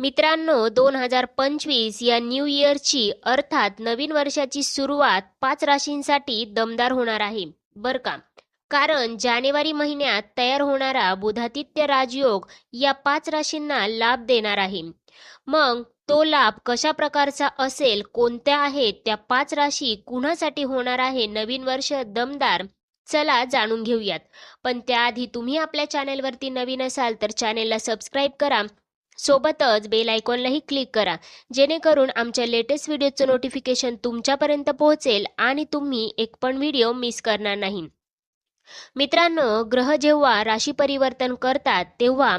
मित्रांनो दोन हजार पंचवीस या न्यू इयरची अर्थात नवीन वर्षाची सुरुवात पाच राशींसाठी दमदार होणार आहे बर का? कारण जानेवारी महिन्यात तयार होणारा बुधादित्य राजयोग या पाच राशींना लाभ देणार आहे. मग तो लाभ कशा प्रकारचा असेल कोणत्या आहेत त्या पाच राशी कुणासाठी होणार आहे नवीन वर्ष दमदार? चला जाणून घेऊयात. पण त्याआधी तुम्ही आपल्या चॅनेलवरती नवीन असाल तर चॅनेलला सबस्क्राईब करा सोबतच बेल आयकॉनलाही क्लिक करा जेणेकरून आमच्या लेटेस्ट व्हिडिओचं नोटिफिकेशन तुमच्यापर्यंत पोहोचेल आणि तुम्ही एक पण व्हिडिओ मिस करणार नाही. मित्रांनो ग्रह जेव्हा राशी परिवर्तन करतात तेव्हा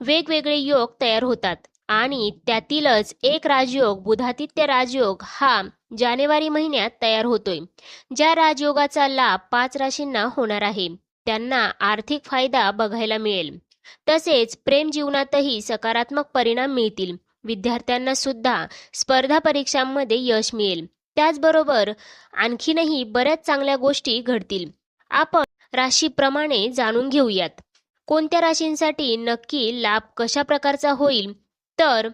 वेगवेगळे योग तयार होतात आणि त्यातीलच एक राजयोग बुधातित्य राजयोग हा जानेवारी महिन्यात तयार होतोय ज्या राजयोगाचा लाभ पाच राशींना होणार आहे. त्यांना आर्थिक फायदा बघायला मिळेल. तसेच प्रेम जीवनातही सकारात्मक परिणाम मिळतील. विद्यार्थ्यांना सुद्धा स्पर्धा परीक्षांमध्ये यश मिळेल. त्याचबरोबर आणखीनही बऱ्याच चांगल्या गोष्टी घडतील. आपण राशीप्रमाणे जाणून घेऊयात. कोणत्या राशींसाठी नक्की लाभ कशा प्रकारचा होईल? तर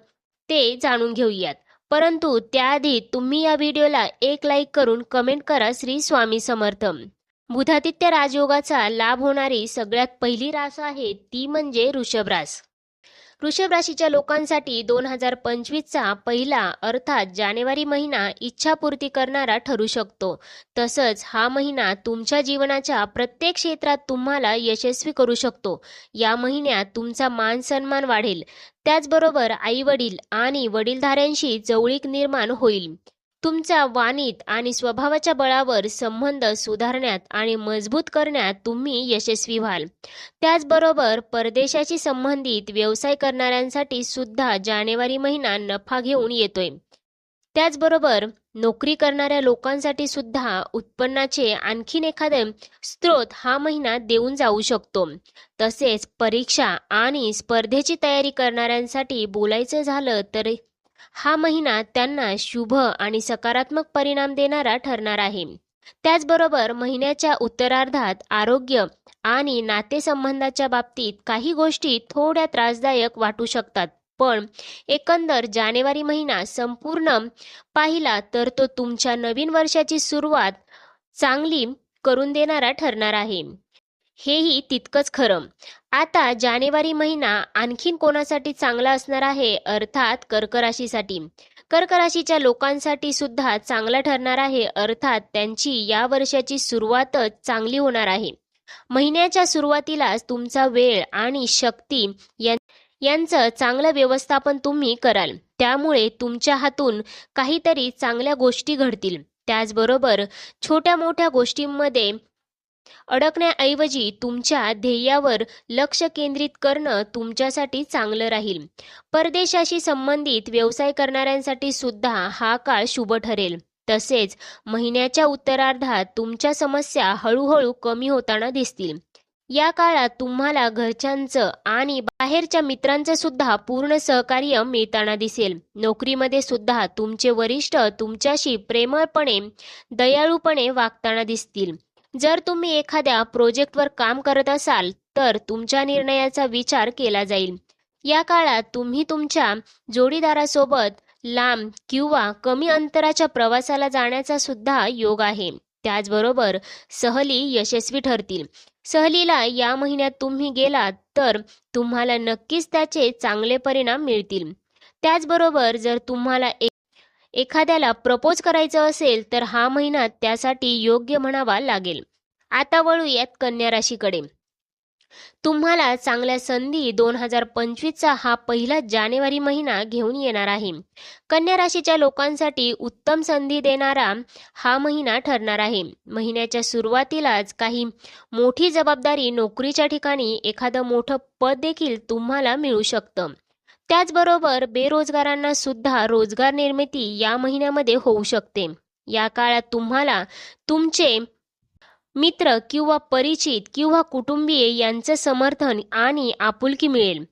ते जाणून घेऊयात. परंतु त्याआधी तुम्ही या व्हिडिओला एक लाईक करून कमेंट करा श्री स्वामी समर्थ. बुधादित्य राजयोगाचा लाभ होणारी सगळ्यात पहिली रास आहे ती म्हणजे ऋषभ रास. वृषभ राशीच्या लोकांसाठी दोन हजार पंचवीसचा पहिला अर्थात जानेवारी महिना इच्छापूर्ती करणारा ठरू शकतो. तसंच हा महिना तुमच्या जीवनाच्या प्रत्येक क्षेत्रात तुम्हाला यशस्वी करू शकतो. या महिन्यात तुमचा मान सन्मान वाढेल. त्याचबरोबर आई वडील आणि वडीलधाऱ्यांशी जवळीक निर्माण होईल. तुमच्या वाणीत आणि स्वभावाच्या बळावर संबंध सुधारण्यात आणि मजबूत करण्यात तुम्ही यशस्वी व्हाल. त्याचबरोबर परदेशाशी संबंधित व्यवसाय करणाऱ्यांसाठी सुद्धा जानेवारी महिना नफा घेऊन येतोय. त्याचबरोबर नोकरी करणाऱ्या लोकांसाठी सुद्धा उत्पन्नाचे आणखीन एखादे स्रोत हा महिना देऊन जाऊ शकतो. तसेच परीक्षा आणि स्पर्धेची तयारी करणाऱ्यांसाठी बोलायचं झालं तर हा महिना त्यांना शुभ आणि सकारात्मक परिणाम देणारा ठरणार आहे. त्याचबरोबर महिन्याच्या उत्तरार्धात आरोग्य आणि नातेसंबंधाच्या बाबतीत काही गोष्टी थोड्या त्रासदायक वाटू शकतात. पण एकंदर जानेवारी महिना संपूर्ण पाहिला तर तो तुमच्या नवीन वर्षाची सुरुवात चांगली करून देणारा ठरणार आहे. हेही तितकंच खरं. आता जानेवारी महिना आणखीन कोणासाठी चांगला असणार आहे अर्थात कर्कराशीसाठी? कर्कराशीच्या कर्क राशीच्या लोकांसाठी सुद्धा चांगला ठरणार आहे अर्थात त्यांची या वर्षाची सुरुवातच चांगली होणार आहे. महिन्याच्या सुरुवातीलाच तुमचा वेळ आणि शक्ती यांचं चांगलं व्यवस्थापन तुम्ही कराल. त्यामुळे तुमच्या हातून काहीतरी चांगल्या गोष्टी घडतील. त्याचबरोबर छोट्या मोठ्या गोष्टींमध्ये अडकण्याऐवजी तुमच्या ध्येयावर लक्ष केंद्रित करणं तुमच्यासाठी चांगलं राहील. परदेशाशी संबंधित व्यवसाय करणाऱ्यांसाठी सुद्धा हा काळ शुभ ठरेल. तसेच महिन्याच्या उत्तरार्धात तुमच्या समस्या हळूहळू कमी होताना दिसतील. या काळात तुम्हाला घरच्यांचं आणि बाहेरच्या मित्रांचं सुद्धा पूर्ण सहकार्य मिळताना दिसेल. नोकरीमध्ये सुद्धा तुमचे वरिष्ठ तुमच्याशी प्रेमळपणे दयाळूपणे वागताना दिसतील. जर तुम्ही एखाद्या प्रोजेक्टवर काम करत असाल तर तुमच्या निर्णयाचा विचार केला जाईल. या काळात तुम्ही तुमच्या जोडीदारासोबत लांब किंवा कमी अंतराच्या प्रवासाला जाण्याचा सुद्धा योग आहे. त्याचबरोबर सहली यशस्वी ठरतील. सहलीला या महिन्यात तुम्ही गेलात तर तुम्हाला नक्कीच त्याचे चांगले परिणाम मिळतील. त्याचबरोबर जर तुम्हाला एखाद्याला प्रपोज करायचं असेल तर हा महिना त्यासाठी योग्य म्हणावा लागेल. आता वळूयात कन्या राशीकडे. तुम्हाला चांगल्या संधी दोन हजार पंचवीसचा हा पहिला जानेवारी महिना घेऊन येणार आहे. कन्या राशीच्या लोकांसाठी उत्तम संधी देणारा हा महिना ठरणार आहे. महिन्याच्या सुरुवातीलाच काही मोठी जबाबदारी नोकरीच्या ठिकाणी एखादं मोठं पद देखील तुम्हाला मिळू शकतं. त्याचबरोबर बेरोजगारांना सुद्धा रोजगार निर्मिती या महिन्यामध्ये होऊ शकते. या काळात तुम्हाला तुमचे मित्र किंवा परिचित किंवा कुटुंबीय यांचं समर्थन आणि आपुलकी मिळेल.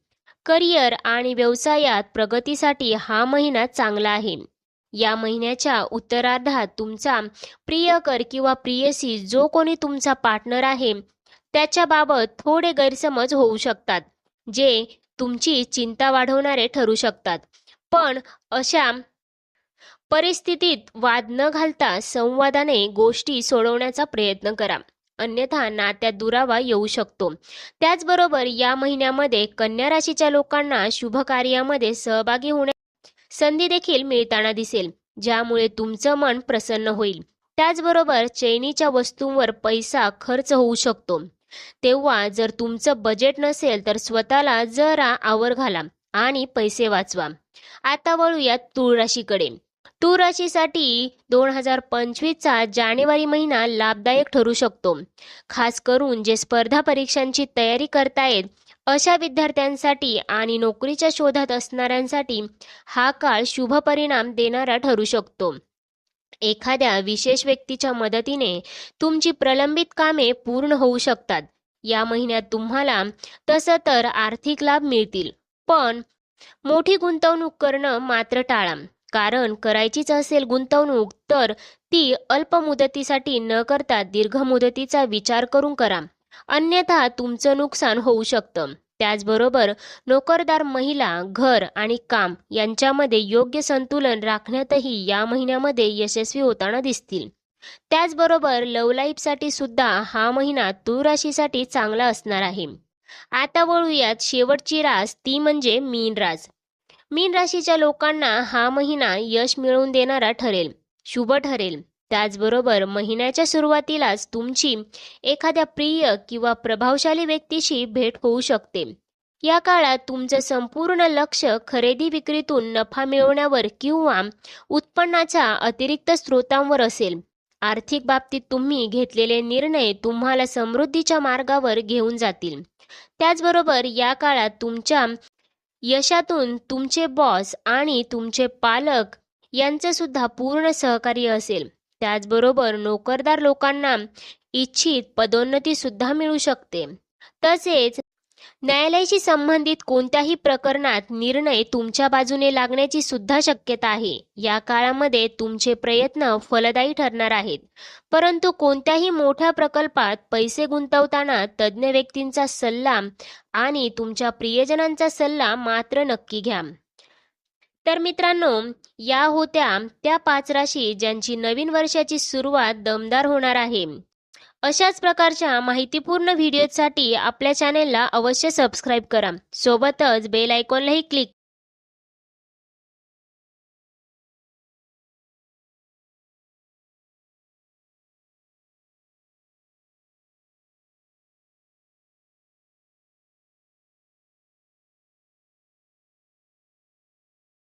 करिअर आणि व्यवसायात प्रगतीसाठी हा महिना चांगला आहे. या महिन्याच्या उत्तरार्धात तुमचा प्रियकर किंवा प्रियसी जो कोणी तुमचा पार्टनर आहे त्याच्याबाबत थोडे गैरसमज होऊ शकतात जे तुमची चिंता वाढवणारे ठरू शकतात. पण अशा परिस्थितीत वाद न घालता संवादाने गोष्टी सोडवण्याचा प्रयत्न करा. अन्यथा नात्यात दुरावा येऊ शकतो. त्याचबरोबर या महिन्यामध्ये कन्या राशीच्या लोकांना शुभ कार्यामध्ये सहभागी होण्या संधी देखील मिळताना दिसेल ज्यामुळे तुमचं मन प्रसन्न होईल. त्याचबरोबर चैनीच्या वस्तूंवर पैसा खर्च होऊ शकतो. तेव्हा जर तुमचं बजेट नसेल तर स्वतःला जरा आवर घाला आणि पैसे वाचवा. आता वळूयात तूळ राशीकडे. तूळ राशीसाठी दोन हजार पंचवीसचा जानेवारी महिना लाभदायक ठरू शकतो. खास करून जे स्पर्धा परीक्षांची तयारी करतायत अशा विद्यार्थ्यांसाठी आणि नोकरीच्या शोधात असणाऱ्यांसाठी हा काळ शुभ परिणाम देणारा ठरू शकतो. एखाद्या विशेष व्यक्तीच्या मदतीने तुमची प्रलंबित कामे पूर्ण होऊ शकतात. या महिन्यात तुम्हाला तसं तर आर्थिक लाभ मिळतील पण मोठी गुंतवणूक करणं मात्र टाळा कारण करायचीच असेल गुंतवणूक तर ती अल्प मुदतीसाठी न करता दीर्घ मुदतीचा विचार करून करा. अन्यथा तुमचं नुकसान होऊ शकतं. त्याचबरोबर नोकरदार महिला घर आणि काम यांच्यामध्ये योग्य संतुलन राखण्यातही या महिन्यामध्ये यशस्वी होताना दिसतील. त्याचबरोबर लव लाईफसाठी सुद्धा हा महिना तू राशीसाठी चांगला असणार आहे. आता वळूयात शेवटची रास ती म्हणजे मीन रास. मीन राशीच्या लोकांना हा महिना यश मिळवून देणारा ठरेल शुभ ठरेल. त्याचबरोबर महिन्याच्या सुरुवातीलाच तुमची एखाद्या प्रिय किंवा प्रभावशाली व्यक्तीशी भेट होऊ शकते. या काळात तुमचं संपूर्ण लक्ष खरेदी विक्रीतून नफा मिळवण्यावर किंवा उत्पन्नाच्या अतिरिक्त स्रोतांवर असेल. आर्थिक बाबतीत तुम्ही घेतलेले निर्णय तुम्हाला समृद्धीच्या मार्गावर घेऊन जातील. त्याचबरोबर या काळात तुमच्या यशातून तुमचे बॉस आणि तुमचे पालक यांचे सुद्धा पूर्ण सहकार्य असेल. त्याचबरोबर नोकरदार लोकांना इच्छित पदोन्नती सुद्धा मिळू शकते. तसेच न्यायालयाशी संबंधित कोणत्याही प्रकरणात निर्णय तुमच्या बाजूने लागण्याची सुद्धा शक्यता आहे. या काळामध्ये तुमचे प्रयत्न फलदायी ठरणार आहेत. परंतु कोणत्याही मोठ्या प्रकल्पात पैसे गुंतवताना तज्ज्ञ व्यक्तींचा सल्ला आणि तुमच्या प्रियजनांचा सल्ला मात्र नक्की घ्या. तर मित्रांनो या होत्या त्या पाच राशी ज्यांची नवीन वर्षाची सुरुवात दमदार होणार आहे. अशाच प्रकारच्या माहितीपूर्ण व्हिडिओसाठी आपल्या चॅनेलला अवश्य सबस्क्राईब करा. सोबतच बेल आयकॉनलाही क्लिक